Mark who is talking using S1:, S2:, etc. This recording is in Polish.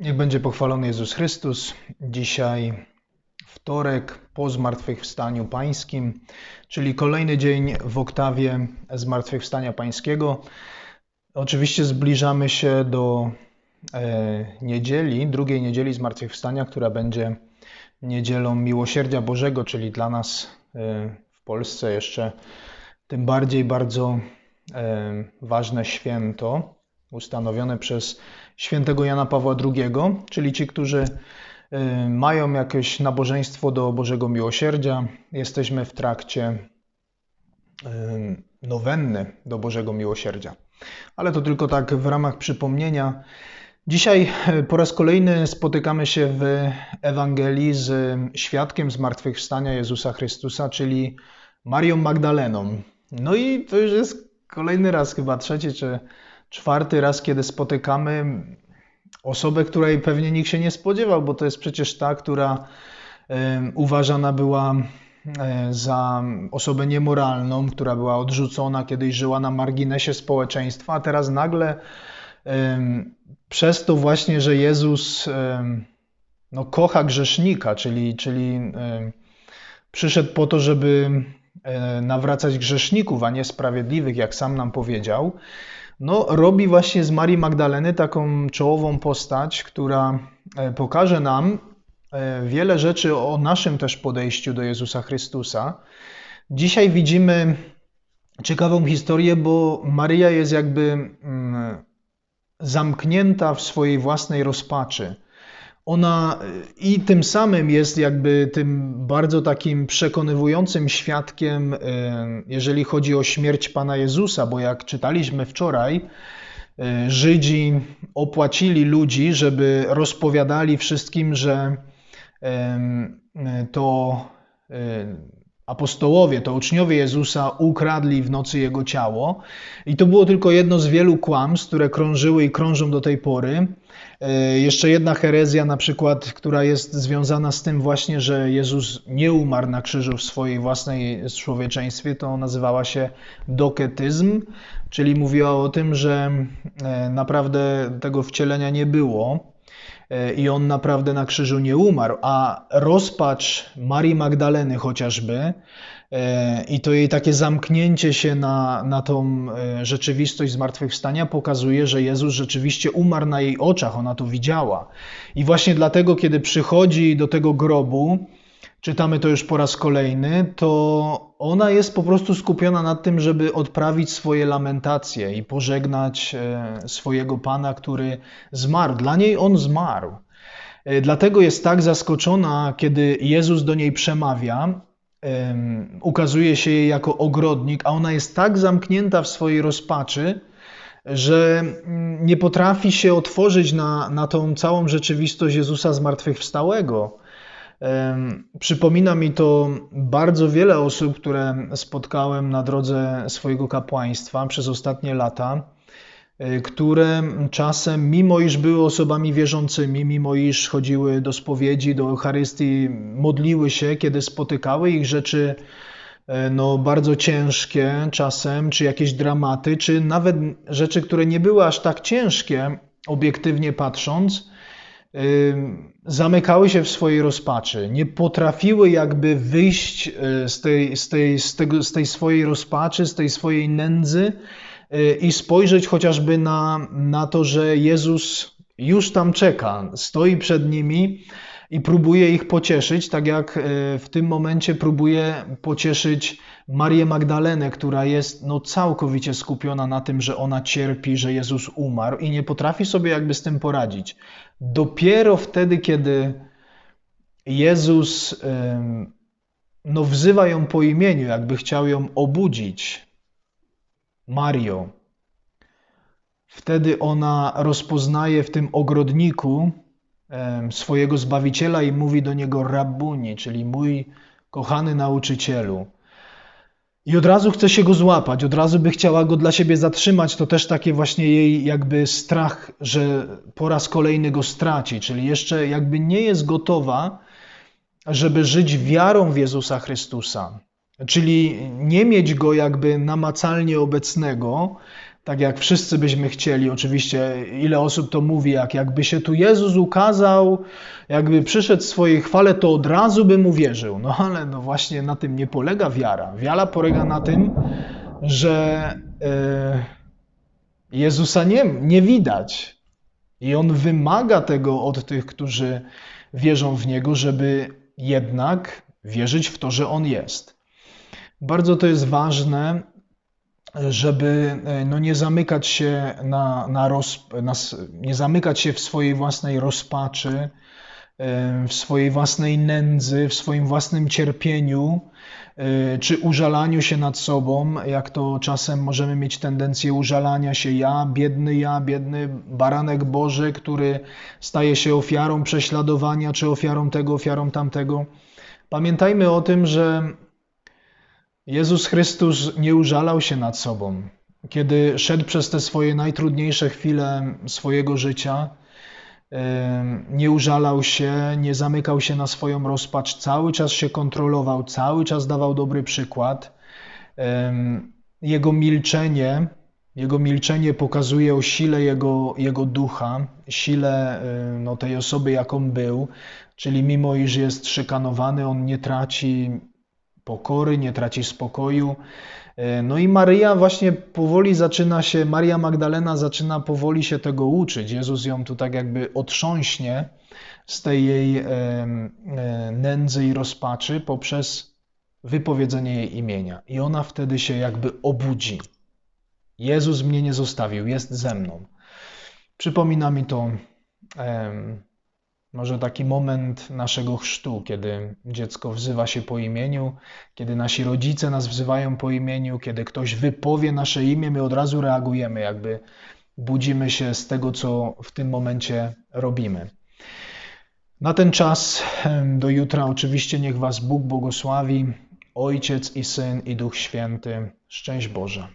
S1: Niech będzie pochwalony Jezus Chrystus. Dzisiaj wtorek po Zmartwychwstaniu Pańskim, czyli kolejny dzień w oktawie Zmartwychwstania Pańskiego. Oczywiście zbliżamy się do e, niedzieli, drugiej niedzieli Zmartwychwstania, która będzie niedzielą Miłosierdzia Bożego, czyli dla nas e, w Polsce jeszcze tym bardziej bardzo e, ważne święto ustanowione przez świętego Jana Pawła II, czyli ci, którzy y, mają jakieś nabożeństwo do Bożego Miłosierdzia. Jesteśmy w trakcie y, nowenny do Bożego Miłosierdzia. Ale to tylko tak w ramach przypomnienia. Dzisiaj y, po raz kolejny spotykamy się w Ewangelii z świadkiem zmartwychwstania Jezusa Chrystusa, czyli Marią Magdaleną. No i to już jest kolejny raz, chyba trzeci czy czwarty raz, kiedy spotykamy osobę, której pewnie nikt się nie spodziewał, bo to jest przecież ta, która uważana była za osobę niemoralną, która była odrzucona, kiedyś żyła na marginesie społeczeństwa, a teraz nagle przez to właśnie, że Jezus no, kocha grzesznika, czyli, czyli przyszedł po to, żeby nawracać grzeszników, a nie sprawiedliwych, jak sam nam powiedział, no, robi właśnie z Marii Magdaleny taką czołową postać, która e, pokaże nam e, wiele rzeczy o naszym też podejściu do Jezusa Chrystusa. Dzisiaj widzimy ciekawą historię, bo Maria jest jakby mm, zamknięta w swojej własnej rozpaczy ona i tym samym jest jakby tym bardzo takim przekonywującym świadkiem, e, jeżeli chodzi o śmierć Pana Jezusa, bo jak czytaliśmy wczoraj, e, Żydzi opłacili ludzi, żeby rozpowiadali wszystkim, że to e, apostołowie, to uczniowie Jezusa ukradli w nocy jego ciało. I to było tylko jedno z wielu kłamstw, które krążyły i krążą do tej pory. E, jeszcze jedna herezja, na przykład, która jest związana z tym właśnie, że Jezus nie umarł na krzyżu w swojej własnej człowieczeństwie, to nazywała się doketyzm, czyli mówiła o tym, że e, naprawdę tego wcielenia nie było i on naprawdę na krzyżu nie umarł, a rozpacz Marii Magdaleny chociażby E, I to jej takie zamknięcie się na, na tą e, rzeczywistość zmartwychwstania pokazuje, że Jezus rzeczywiście umarł na jej oczach, ona to widziała. I właśnie dlatego, kiedy przychodzi do tego grobu, czytamy to już po raz kolejny, to ona jest po prostu skupiona nad tym, żeby odprawić swoje lamentacje i pożegnać e, swojego Pana, który zmarł. Dla niej on zmarł. Dlatego jest tak zaskoczona, kiedy Jezus do niej przemawia, ukazuje się jej jako ogrodnik, a ona jest tak zamknięta w swojej rozpaczy, że mm, nie potrafi się otworzyć na, na tą całą rzeczywistość Jezusa zmartwychwstałego. Przypomina mi to bardzo wiele osób, które spotkałem na drodze swojego kapłaństwa przez ostatnie lata. Y, które czasem, mimo iż były osobami wierzącymi, mimo iż chodziły do spowiedzi, do Eucharystii, modliły się, kiedy spotykały ich rzeczy y, no, bardzo ciężkie czasem, czy jakieś dramaty, czy nawet rzeczy, które nie były aż tak ciężkie, obiektywnie patrząc, zamykały się w swojej rozpaczy, nie potrafiły jakby wyjść z tej, z tej, z tego, z tej swojej rozpaczy, z tej swojej nędzy, i spojrzeć chociażby na, na to, że Jezus już tam czeka, stoi przed nimi i próbuje ich pocieszyć, tak jak e, w tym momencie próbuje pocieszyć Marię Magdalenę, która jest no, całkowicie skupiona na tym, że ona cierpi, że Jezus umarł i nie potrafi sobie jakby z tym poradzić. Dopiero wtedy, kiedy Jezus no, wzywa ją po imieniu, jakby chciał ją obudzić, Mario. Wtedy ona rozpoznaje w tym ogrodniku swojego Zbawiciela i mówi do niego Rabbuni, czyli mój kochany nauczycielu. I od razu chce się go złapać, od razu by chciała go dla siebie zatrzymać. To też takie właśnie jej jakby strach, że po raz kolejny go straci, czyli jeszcze jakby nie jest gotowa, żeby żyć wiarą w Jezusa Chrystusa. Czyli nie mieć go jakby namacalnie obecnego, tak jak wszyscy byśmy chcieli. Oczywiście, ile osób to mówi, jak jakby się tu Jezus ukazał, jakby przyszedł w swojej chwale, to od razu bym uwierzył. No ale no właśnie na tym nie polega wiara. Wiara polega na tym, że e, Jezusa nie, nie widać. I On wymaga tego od tych, którzy wierzą w Niego, żeby jednak wierzyć w to, że On jest. Bardzo to jest ważne, żeby e, no, nie zamykać się na, na, roz, na, nie zamykać się w swojej własnej rozpaczy, e, w swojej własnej nędzy, w swoim własnym cierpieniu, e, czy użalaniu się nad sobą, jak to czasem możemy mieć tendencję użalania się ja, biedny ja, biedny baranek Boży, który staje się ofiarą prześladowania, czy ofiarą tego, ofiarą tamtego. Pamiętajmy o tym, że Jezus Chrystus nie użalał się nad sobą. Kiedy szedł przez te swoje najtrudniejsze chwile swojego życia, nie użalał się, nie zamykał się na swoją rozpacz, cały czas się kontrolował, cały czas dawał dobry przykład. Jego milczenie, jego milczenie pokazuje o sile jego, jego ducha, sile no, tej osoby, jaką był, czyli mimo iż jest szykanowany, on nie traci pokory, nie traci spokoju. E, no i Maryja właśnie powoli zaczyna się, Maria Magdalena zaczyna powoli się tego uczyć. Jezus ją tu tak jakby otrząśnie z tej jej e, nędzy i rozpaczy poprzez wypowiedzenie jej imienia. I ona wtedy się jakby obudzi. Jezus mnie nie zostawił, jest ze mną. Przypomina mi to może taki moment naszego chrztu, kiedy dziecko wzywa się po imieniu, kiedy nasi rodzice nas wzywają po imieniu, kiedy ktoś wypowie nasze imię, my od razu reagujemy, jakby budzimy się z tego, co w tym momencie robimy. Na ten czas do jutra oczywiście niech Was Bóg błogosławi, Ojciec i Syn i Duch Święty. Szczęść Boże.